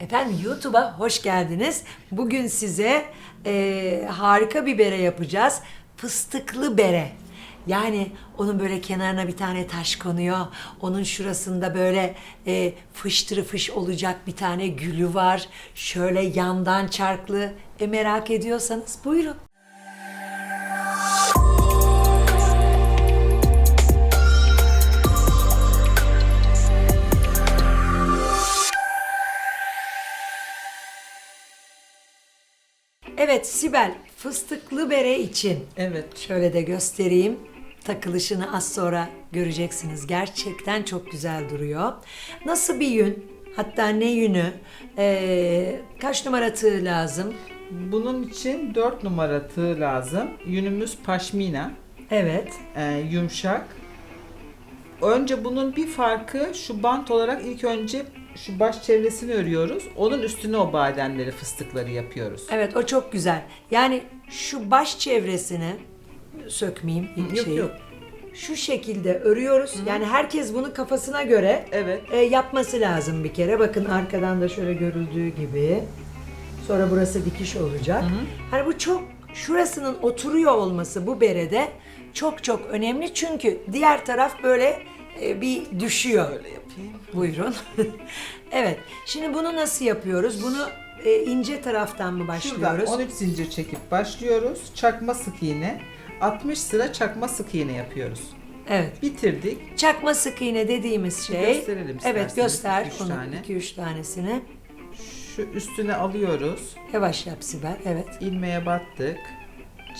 Efendim YouTube'a hoş geldiniz. Bugün size eee, harika bir bere yapacağız. Fıstıklı bere. Yani onun böyle kenarına bir tane taş konuyor. Onun şurasında böyle eee fıştırı fış olacak bir tane gülü var. Şöyle yandan çarklı. E merak ediyorsanız buyurun. Evet Sibel fıstıklı bere için Evet. Şöyle de göstereyim. Takılışını az sonra göreceksiniz. Gerçekten çok güzel duruyor. Nasıl bir yün? Hatta ne yünü? Ee, kaç numara tığ lazım? Bunun için 4 numara tığ lazım. Yünümüz paşmina. Evet. e, yumuşak. Önce bunun bir farkı şu bant olarak ilk önce şu baş çevresini örüyoruz. Onun üstüne o bademleri, fıstıkları yapıyoruz. Evet o çok güzel. Yani şu baş çevresini sökmeyeyim ilk Yok, şeyi. yok. Şu şekilde örüyoruz. Yani herkes bunu kafasına göre Evet. e, yapması lazım bir kere. Bakın arkadan da şöyle görüldüğü gibi. Sonra burası dikiş olacak. Hani bu çok şurasının oturuyor olması bu berede çok çok önemli. Çünkü diğer taraf böyle e, bir düşüyor. Böyle yapayım. Buyurun. evet. Şimdi bunu nasıl yapıyoruz? Bunu e, ince taraftan mı Şuradan başlıyoruz? 13 zincir çekip başlıyoruz. Çakma sık iğne. 60 sıra çakma sık iğne yapıyoruz. Evet. Bitirdik. Çakma sık iğne dediğimiz şey. gösterelim Evet göster üç onu tane. 2-3 tanesini. Şu üstüne alıyoruz. Yavaş yap Sibel. Evet. ilmeğe battık.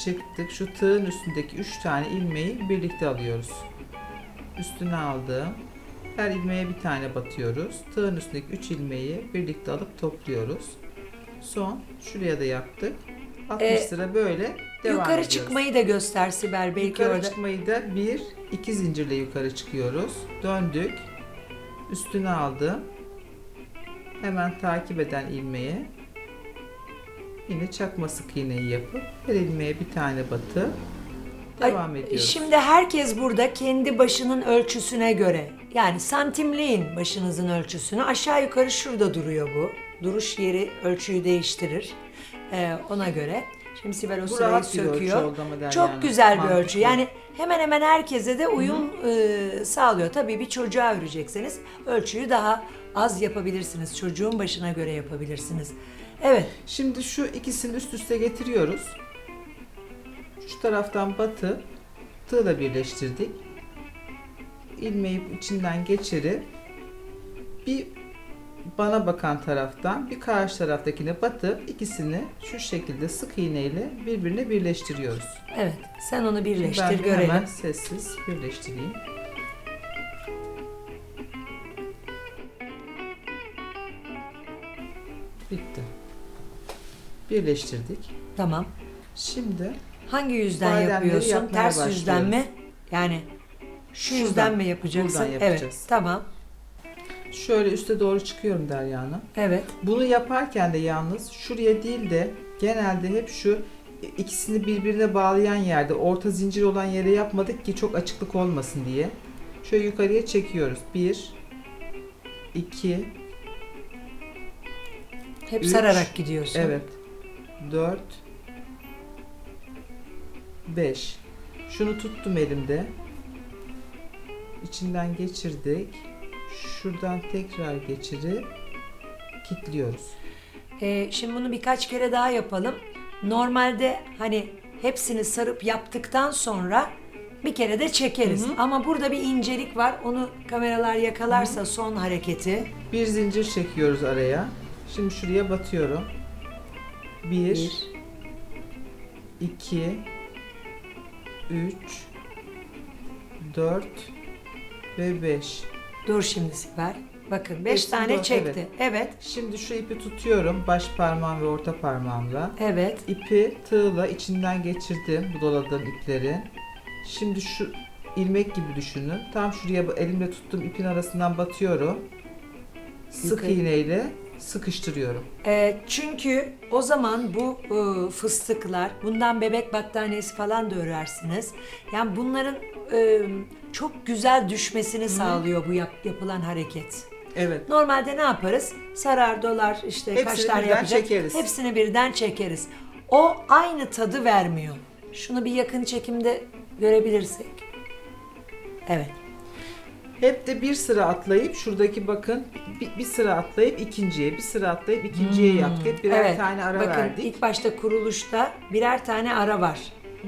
Çıktık. Şu tığın üstündeki 3 tane ilmeği birlikte alıyoruz. Üstüne aldım. Her ilmeğe bir tane batıyoruz. Tığın üstündeki 3 ilmeği birlikte alıp topluyoruz. Son şuraya da yaptık. 60 Ee, sıra böyle devam Yukarı ediyoruz. çıkmayı da göster Sibel. Belki Yukarı orada. çıkmayı da 1 2 zincirle yukarı çıkıyoruz. Döndük. Üstüne aldım. Hemen takip eden ilmeğe yine çakma sık iğneyi yapıp her ilmeğe bir tane batı devam ediyoruz. Şimdi herkes burada kendi başının ölçüsüne göre yani santimleyin başınızın ölçüsünü aşağı yukarı şurada duruyor bu. Duruş yeri ölçüyü değiştirir Ee, ona göre. Şimdi Sibel o Bu sırayı rahat bir ölçü söküyor. oldu ama Derya Çok Hanım. güzel bir Mantıklı. ölçü. Yani hemen hemen herkese de uyum e, sağlıyor. Tabii bir çocuğa örecekseniz ölçüyü daha az yapabilirsiniz. Çocuğun başına göre yapabilirsiniz. Evet. Şimdi şu ikisini üst üste getiriyoruz. Şu taraftan batı tığla birleştirdik. İlmeği içinden geçirip bir bana bakan taraftan bir karşı taraftakine batıp ikisini şu şekilde sık iğneyle birbirine birleştiriyoruz. Evet. Sen onu birleştir ben görelim. hemen sessiz birleştireyim. Bitti. Birleştirdik. Tamam. Şimdi Hangi yüzden Bademleri yapıyorsun? yapmaya Ters yüzden mi? Yani şu Şuradan, yüzden mi yapacaksın? buradan Evet. yapacağız. Tamam. şöyle üste doğru çıkıyorum Derya Hanım. Evet. Bunu yaparken de yalnız şuraya değil de genelde hep şu ikisini birbirine bağlayan yerde orta zincir olan yere yapmadık ki çok açıklık olmasın diye. Şöyle yukarıya çekiyoruz. 1 2 Hep Üç. sararak gidiyorsun. Evet. 4 5 Şunu tuttum elimde. İçinden geçirdik. Şuradan tekrar geçirip kilitliyoruz. Ee, şimdi bunu birkaç kere daha yapalım. Normalde hani hepsini sarıp yaptıktan sonra bir kere de çekeriz. Ama burada bir incelik var. Onu kameralar yakalarsa son hareketi. Bir zincir çekiyoruz araya. Şimdi şuraya batıyorum. 1 Bir. 2 3 4 ve 5 Dur şimdi Sibel. Bakın 5 Hepsi tane doğru, çekti. evet. Evet. Şimdi şu ipi tutuyorum baş parmağım ve orta parmağımla. Evet. İpi tığla içinden geçirdim bu doladığım ipleri. Şimdi şu ilmek gibi düşünün. Tam şuraya elimle tuttuğum ipin arasından batıyorum. Sık Yukarı. iğneyle sıkıştırıyorum. Ee, çünkü o zaman bu e, fıstıklar, bundan bebek battaniyesi falan da örersiniz. Yani bunların e, çok güzel düşmesini sağlıyor bu yap- yapılan hareket. Evet. Normalde ne yaparız? Sarar, dolar, işte kaç Hepsini tane birden yapacak? çekeriz. Hepsini birden çekeriz. O aynı tadı vermiyor. Şunu bir yakın çekimde görebilirsek. Evet. Hep de bir sıra atlayıp şuradaki bakın bir, bir sıra atlayıp ikinciye, bir sıra atlayıp ikinciye yaptık. Hep birer Hmm. evet. tane ara Bakın verdik. ilk başta kuruluşta birer tane ara var.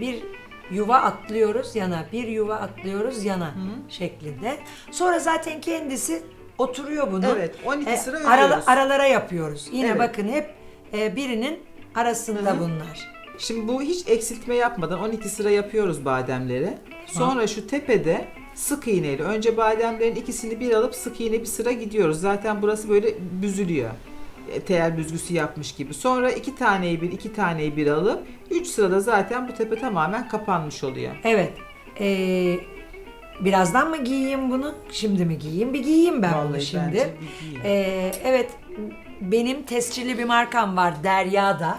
Bir yuva atlıyoruz yana, bir yuva atlıyoruz yana şeklinde. Sonra zaten kendisi oturuyor bunu. Evet, 12 E, sıra örüyoruz. aralara yapıyoruz. Yine Evet. bakın hep e, birinin arasında Hı hı. bunlar. Şimdi bu hiç eksiltme yapmadan 12 sıra yapıyoruz bademleri. Sonra şu tepede sık iğneyle önce bademlerin ikisini bir alıp sık iğne bir sıra gidiyoruz. Zaten burası böyle büzülüyor. E, Teyer büzgüsü yapmış gibi. Sonra iki taneyi bir, iki taneyi bir alıp üç sırada zaten bu tepe tamamen kapanmış oluyor. Evet. E, birazdan mı giyeyim bunu? Şimdi mi giyeyim? Bir giyeyim ben bunu Vallahi şimdi. bir giyin. Ee, evet benim tescilli bir markam var Derya'da.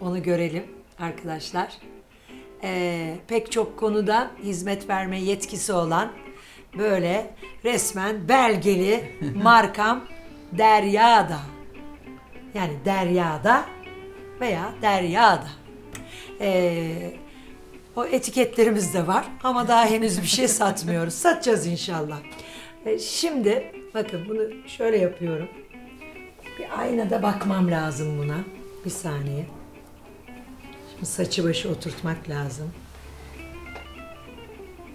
Onu görelim arkadaşlar. Ee, pek çok konuda hizmet verme yetkisi olan böyle resmen belgeli markam Derya'da. Yani Derya'da veya Derya'da. Ee, o etiketlerimiz de var ama daha henüz bir şey satmıyoruz. Satacağız inşallah. E, Şimdi bakın bunu şöyle yapıyorum. Bir aynada bakmam lazım buna. Bir saniye. Saçı başı oturtmak lazım.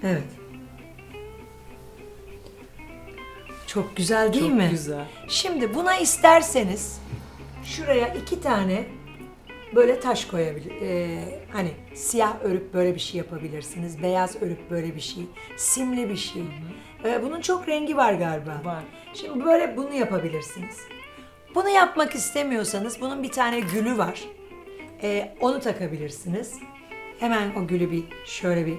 Evet. Çok güzel değil Çok mi? güzel. Şimdi buna isterseniz şuraya iki tane böyle taş koyabilir. ee, hani siyah örüp böyle bir şey yapabilirsiniz. Beyaz örüp böyle bir şey. Simli bir şey. Ee, bunun çok rengi var galiba. Var. Şimdi böyle bunu yapabilirsiniz. Bunu yapmak istemiyorsanız bunun bir tane gülü var. Ee, onu takabilirsiniz. Hemen o gülü bir şöyle bir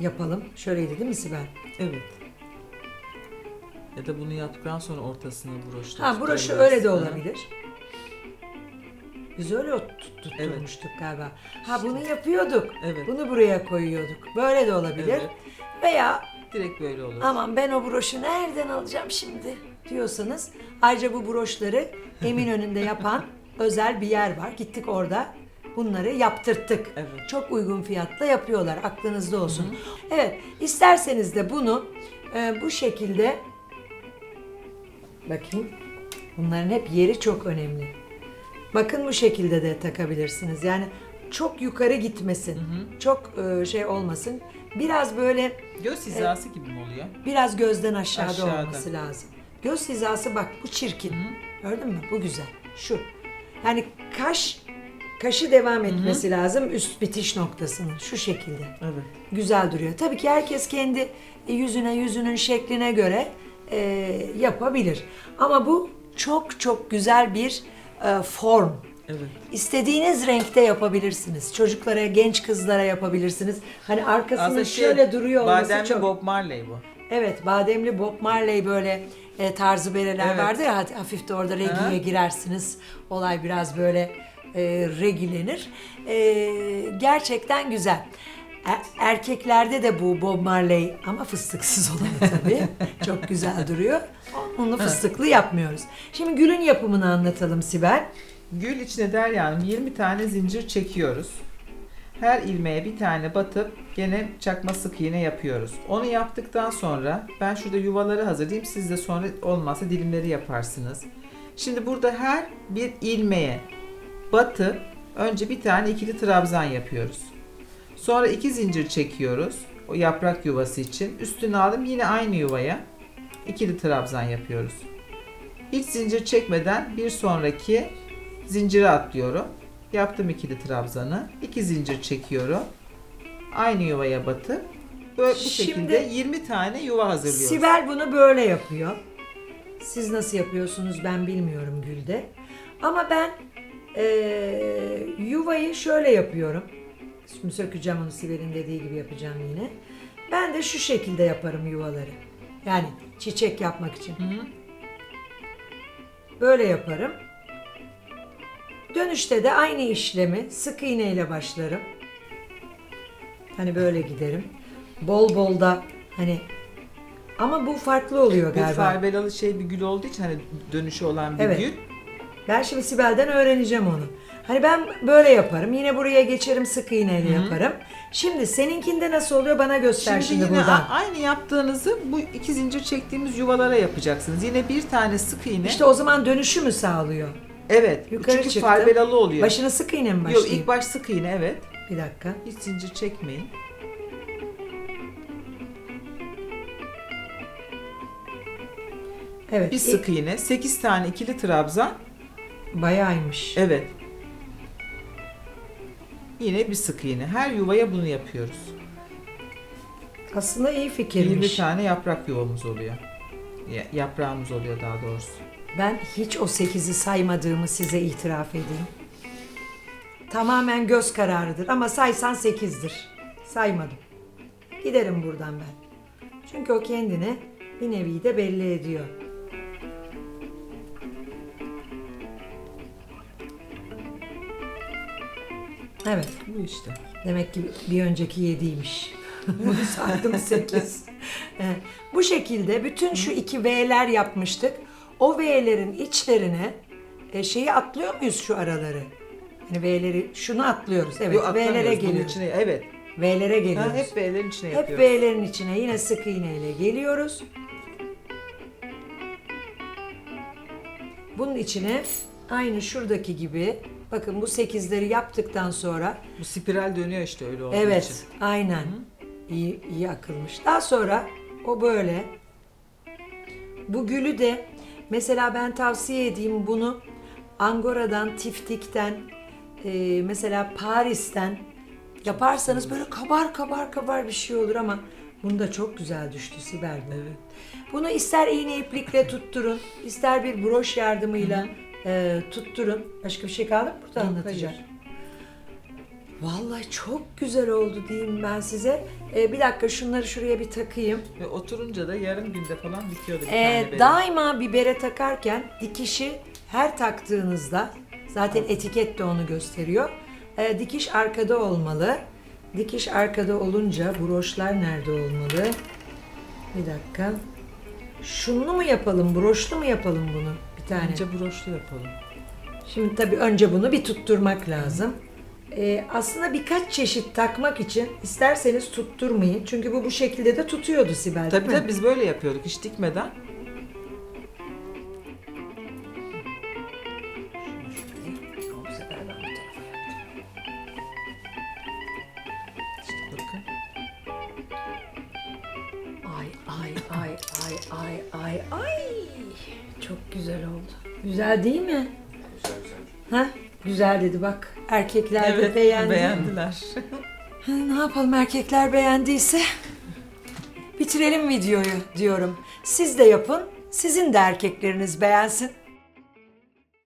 yapalım. Şöyleydi değil mi Sibel? Evet. Ya da bunu yaptıktan sonra ortasına broşla Ha broşu öyle de olabilir. Biz öyle tut- tutturmuştuk galiba. Ha bunu yapıyorduk. Evet. Bunu buraya koyuyorduk. Böyle de olabilir. Evet. Veya Direkt böyle olur. aman ben o broşu nereden alacağım şimdi diyorsanız ayrıca bu broşları Eminönü'nde yapan özel bir yer var. Gittik orada bunları yaptırttık. Evet. Çok uygun fiyatla yapıyorlar. Aklınızda olsun. Evet, isterseniz de bunu e, bu şekilde bakayım. Bunların hep yeri çok önemli. Bakın bu şekilde de takabilirsiniz. Yani çok yukarı gitmesin. Çok e, şey olmasın. Biraz böyle Göz hizası gibi mi oluyor? biraz gözden aşağıda, Aşağıda. olması lazım. Göz hizası bak bu çirkin. Gördün mü? Bu güzel. Şu. Yani kaş kaşı devam etmesi lazım üst bitiş noktasının şu şekilde. Evet. Güzel duruyor. Tabii ki herkes kendi yüzüne yüzünün şekline göre e, yapabilir. Ama bu çok çok güzel bir e, form. Evet. İstediğiniz renkte yapabilirsiniz. Çocuklara, genç kızlara yapabilirsiniz. Hani arkasının Aslında şey, şöyle duruyor olması bademli çok... Bob Marley bu. Evet, bademli Bob Marley böyle e, tarzı bereler Evet. vardı ya hafif de orada regiye girersiniz. Olay biraz böyle e, regilenir. E, gerçekten güzel. E- erkeklerde de bu Bob Marley ama fıstıksız olanı tabii. Çok güzel duruyor. Onu fıstıklı yapmıyoruz. Şimdi gülün yapımını anlatalım Sibel. Gül içine Derya Hanım 20 tane zincir çekiyoruz. Her ilmeğe bir tane batıp gene çakma sık iğne yapıyoruz. Onu yaptıktan sonra ben şurada yuvaları hazırlayayım. Siz de sonra olmazsa dilimleri yaparsınız. Şimdi burada her bir ilmeğe batıp önce bir tane ikili trabzan yapıyoruz. Sonra iki zincir çekiyoruz. O yaprak yuvası için. Üstüne alıp yine aynı yuvaya ikili trabzan yapıyoruz. Hiç zincir çekmeden bir sonraki zincire atlıyorum. Yaptım ikili trabzanı. iki zincir çekiyorum. Aynı yuvaya batıp böyle bu Şimdi- şekilde 20 tane yuva hazırlıyoruz. Sibel bunu böyle yapıyor. Siz nasıl yapıyorsunuz ben bilmiyorum Gül'de. Ama ben eee, yuvayı şöyle yapıyorum. Şimdi sökeceğim onu Sibel'in dediği gibi yapacağım yine. Ben de şu şekilde yaparım yuvaları. Yani çiçek yapmak için. Böyle yaparım. Dönüşte de aynı işlemi sık iğne ile başlarım. Hani böyle giderim. Bol bol da hani Ama bu farklı oluyor Bu galiba. farbelalı şey bir gül olduğu için hani dönüşü olan bir Evet. gül. Ben şimdi Sibel'den öğreneceğim onu. Hani ben böyle yaparım. Yine buraya geçerim sık iğneyle yaparım. Şimdi seninkinde nasıl oluyor bana göster Şimdi, şimdi, yine buradan. aynı yaptığınızı bu iki zincir çektiğimiz yuvalara yapacaksınız. Yine bir tane sık iğne. İşte o zaman dönüşü mü sağlıyor? Evet. Yukarı çünkü çıktım. farbelalı oluyor. Başına sık iğne mi Yok başlayayım? ilk baş sık iğne evet. Bir dakika. Hiç zincir çekmeyin. Evet. Bir ilk- sık iğne, 8 tane ikili trabzan. Bayağıymış. Evet. Yine bir sık iğne. Her yuvaya bunu yapıyoruz. Aslında iyi 20 fikirmiş. tane yaprak yuvamız oluyor. Ya- Yaprağımız oluyor daha doğrusu. Ben hiç o 8'i saymadığımı size itiraf edeyim. Tamamen göz kararıdır ama saysan 8'dir. Saymadım. Giderim buradan ben. Çünkü o kendini bir nevi de belli ediyor. Evet. Bu işte. Demek ki bir önceki yediymiş. Bunu saydım 8. Bu şekilde bütün şu iki V'ler yapmıştık. O V'lerin içlerine e, şeyi atlıyor muyuz şu araları? Yani V'leri şunu atlıyoruz. Evet Yok, V'lere atlamıyoruz. Bunun geliyoruz. içine, evet. V'lere geliyoruz. Ha, hep V'lerin içine Hep yapıyoruz. V'lerin içine yine sık iğneyle geliyoruz. Bunun içine aynı şuradaki gibi bakın bu sekizleri yaptıktan sonra Bu spiral dönüyor işte öyle olduğu Evet, için. aynen. İyi, iyi akılmış. Daha sonra o böyle. Bu gülü de mesela ben tavsiye edeyim bunu Angora'dan, Tiftik'ten, e, mesela Paris'ten yaparsanız böyle kabar kabar kabar bir şey olur ama bunu da çok güzel düştü Sibel. Evet. Bunu ister iğne iplikle tutturun, ister bir broş yardımıyla e, tutturun. Başka bir şey kaldı mı burada hayır. Vallahi çok güzel oldu diyeyim ben size. Ee, bir dakika şunları şuraya bir takayım. Ve oturunca da yarım günde falan bitiyordu bir Ee, tane bere. daima bir bere takarken dikişi her taktığınızda zaten etiket de onu gösteriyor. Ee, dikiş arkada olmalı. Dikiş arkada olunca broşlar nerede olmalı? Bir dakika. Şunlu mu yapalım, broşlu mu yapalım bunu? Bir tane. Bence broşlu yapalım. Şimdi tabii önce bunu bir tutturmak lazım. Ee, aslında birkaç çeşit takmak için isterseniz tutturmayın. Çünkü bu bu şekilde de tutuyordu Sibel Tabii tabii biz böyle yapıyorduk hiç dikmeden. Ay ay ay ay ay ay ay. Çok güzel oldu. Güzel değil mi? Güzel güzel. Ha? Güzel dedi bak. Erkekler de beğendi. beğendiler. Ne yapalım erkekler beğendiyse bitirelim videoyu diyorum. Siz de yapın. Sizin de erkekleriniz beğensin.